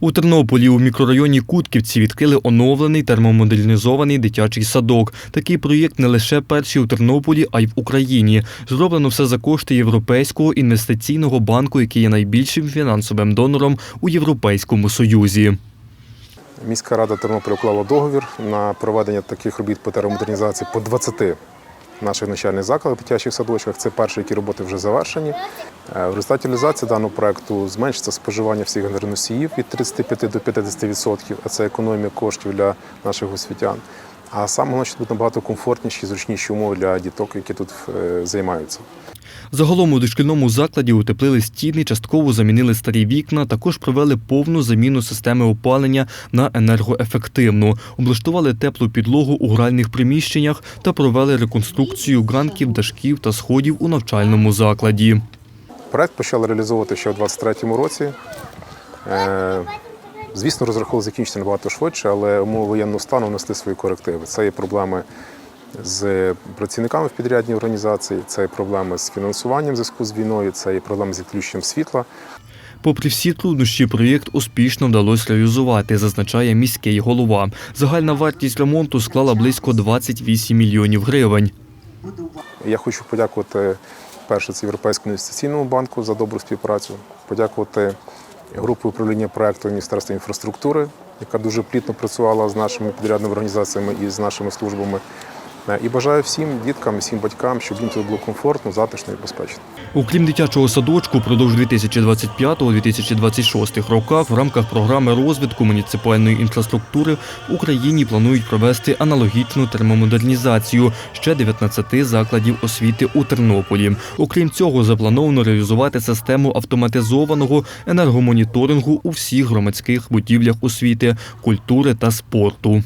У Тернополі у мікрорайоні Кутківці відкрили оновлений термомодернізований дитячий садок. Такий проєкт не лише перший у Тернополі, а й в Україні. Зроблено все за кошти Європейського інвестиційного банку, який є найбільшим фінансовим донором у Європейському Союзі. Міська рада Тернополя уклала договір на проведення таких робіт по термомодернізації по 20 наших навчальних закладах, дитячих садочках. Це перші, які роботи вже завершені. Е, В результаті реалізації даного проекту зменшиться споживання всіх енергоносіїв від 35 до 50%, а це економія коштів для наших освітян. А саме головне, що будуть набагато комфортніші, зручніші умови для діток, які тут е, займаються. Загалом у дошкільному закладі утеплили стіни, частково замінили старі вікна, також провели повну заміну системи опалення на енергоефективну, облаштували теплу підлогу у гральних приміщеннях та провели реконструкцію ганків, дашків та сходів у навчальному закладі. Проект почали реалізовувати ще у 2023 році. Звісно, розраховували закінчити набагато швидше, але умови воєнного стану внесли свої корективи. Це є проблеми з працівниками в підрядній організації, це є проблеми з фінансуванням в зв'язку з війною, це є проблеми з відключенням світла. Попри всі труднощі, проєкт успішно вдалося реалізувати, зазначає міський голова. Загальна вартість ремонту склала близько 28 мільйонів гривень. Я хочу подякувати перше це Європейському інвестиційному банку за добру співпрацю, подякувати групі управління проекту Міністерства інфраструктури, яка дуже плітно працювала з нашими підрядними організаціями і з нашими службами. І бажаю всім діткам, всім батькам, щоб їм тут було комфортно, затишно і безпечно. Окрім дитячого садочку, впродовж 2025-2026 роках в рамках програми розвитку муніципальної інфраструктури в Україні планують провести аналогічну термомодернізацію ще 19 закладів освіти у Тернополі. Окрім цього, заплановано реалізувати систему автоматизованого енергомоніторингу у всіх громадських будівлях освіти, культури та спорту.